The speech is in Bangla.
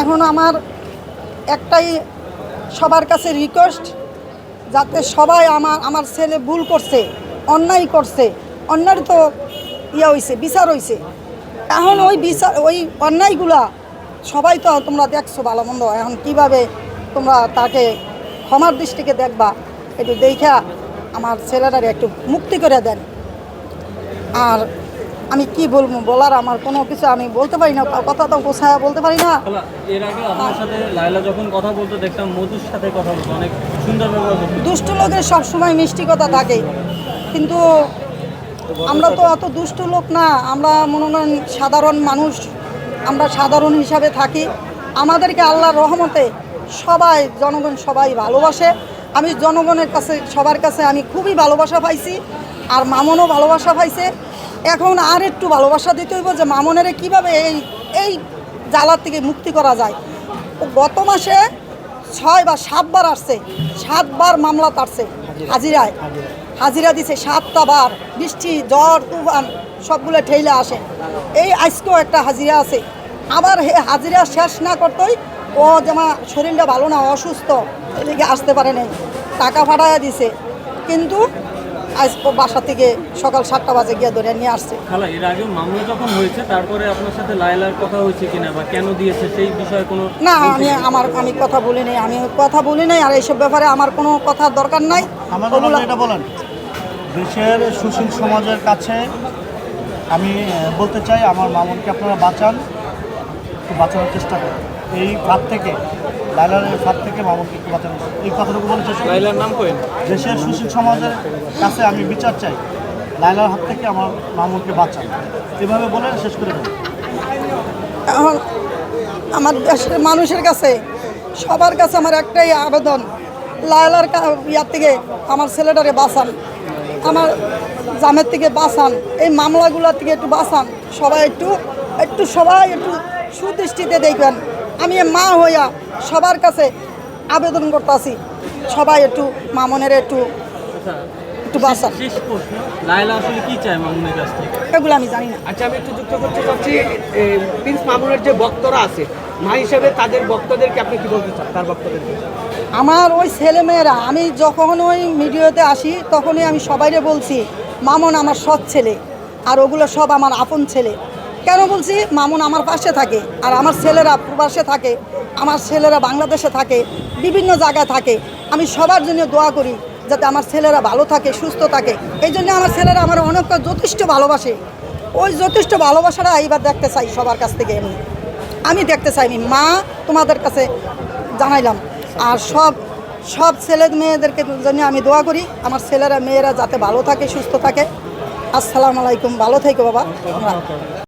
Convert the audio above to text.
এখন আমার একটাই সবার কাছে রিকোয়েস্ট যাতে সবাই আমার আমার ছেলে ভুল করছে অন্যায় করছে অন্যায় তো ইয়া হইছে বিচার হইছে। এখন ওই বিচার ওই অন্যায়গুলা সবাই তো তোমরা দেখছ ভালো মন্দ। এখন কীভাবে তোমরা তাকে ক্ষমার দৃষ্টিকে দেখবা একটু দেখা আমার ছেলেটারে একটু মুক্তি করে দেন। আর আমি কি বলব? বলার আমার কোনো কিছু আমি বলতে পারি না কথা তো গোছায় বলতে পারি না। এর আগে আপনার সাথে লাইলা যখন কথা বলতো দেখতাম মধুর সাথে কথা বলতো অনেক সুন্দর দুষ্ট লোকের সবসময় মিষ্টি কথা থাকে কিন্তু আমরা তো অত দুষ্ট লোক না আমরা মনে করেন সাধারণ মানুষ আমরা সাধারণ হিসাবে থাকি। আমাদেরকে আল্লাহর রহমতে সবাই জনগণ সবাই ভালোবাসে। আমি জনগণের কাছে সবার কাছে আমি খুবই ভালোবাসা পাইছি আর মামনও ভালোবাসা পাইছে। এখন আর একটু ভালোবাসা দিতে হইব যে মামনের কীভাবে এই এই জ্বালার থেকে মুক্তি করা যায়। গত মাসে ছয় বা সাতবার আসছে সাতবার মামলা তারছে হাজিরায়। হাজিরা। দিছে সাতটা বার বৃষ্টি জ্বর তুফান সবগুলো ঠেলে আসে। এই আজকেও একটা হাজিরা আছে। আবার হে হাজিরা শেষ না করতেই ও যেমন শরীরটা ভালো না অসুস্থ এদিকে আসতে পারে নাই। টাকা ফাটাইয়া দিছে। কিন্তু আজ ও বাসা থেকে সকাল সাতটা বাজে গিয়ে ধরে নিয়ে আসছে। খালা এর আগে মামলা যখন হয়েছে তারপরে আপনার সাথে লাইলার কথা হয়েছে কিনা বা কেন দিয়েছে সেই বিষয়ে কোনো না আমি আমার আমি কথা বলি নাই আমি কথা বলি নাই আর এইসব ব্যাপারে আমার কোনো কথার দরকার নাই। এটা বলেন। দেশের সুশীল সমাজের কাছে আমি বলতে চাই আমার মামুনকে আপনারা বাঁচান বাঁচানোর চেষ্টা করুন। এই ফাঁদ থেকে লাইলার এই ফাঁদ থেকে মামুনকে একটু বাঁচানো। এই কথাটুকু বলে শেষ লাইলার নাম কই? দেশের সুশীল সমাজের কাছে আমি বিচার চাই। লাইলার হাত থেকে আমার মামুনকে বাঁচান। এভাবে বলে শেষ করে দেবো। এখন আমার দেশের মানুষের কাছে সবার কাছে আমার একটাই আবেদন লায়লার কা- ইয়ার থেকে আমার ছেলেটারে বাঁচান। আমার জামের থেকে বাঁচান। এই মামলাগুলোর থেকে একটু বাঁচান। সবাই একটু একটু সবাই একটু সুদৃষ্টিতে দেখবেন। আমি মা হইয়া সবার কাছে আবেদন করতেছি। সবাই একটু মামনের একটু আচ্ছা একটু বাঁচান। শেষ প্রশ্ন লাইলা আসলে কি চায় মামুনের কাছ থেকে? এগুলো আমি জানি না। আচ্ছা আমি একটু যুক্ত করতে চাচ্ছি প্রিন্স মামুনের যে বক্তরা আছে মা হিসেবে তাদের বক্তদেরকে আপনি কি বলতে চান? তার বক্তদেরকে। আমার ওই ছেলেমেয়েরা আমি যখন ওই মিডিয়াতে আসি তখনই আমি সবাইরে বলছি মামন আমার সৎ ছেলে আর ওগুলো সব আমার আপন ছেলে। কেন বলছি? মামুন আমার পাশে থাকে, আর আমার ছেলেরা প্রবাসে থাকে, আমার ছেলেরা বাংলাদেশে থাকে, বিভিন্ন জায়গায় থাকে। আমি সবার জন্য দোয়া করি যাতে আমার ছেলেরা ভালো থাকে, সুস্থ থাকে। এই জন্য আমার ছেলেরা আমার অনেক যথেষ্ট ভালোবাসে। ওই যথেষ্ট ভালোবাসাটা এইবার দেখতে চাই সবার কাছ থেকে আমি। আমি দেখতে চাই আমি মা তোমাদের কাছে জানাইলাম। আর সব সব ছেলে মেয়েদেরকে জন্য আমি দোয়া করি, আমার ছেলেরা, মেয়েরা যাতে ভালো থাকে, সুস্থ থাকে। আসসালামু আলাইকুম, ভালো থেকো বাবা।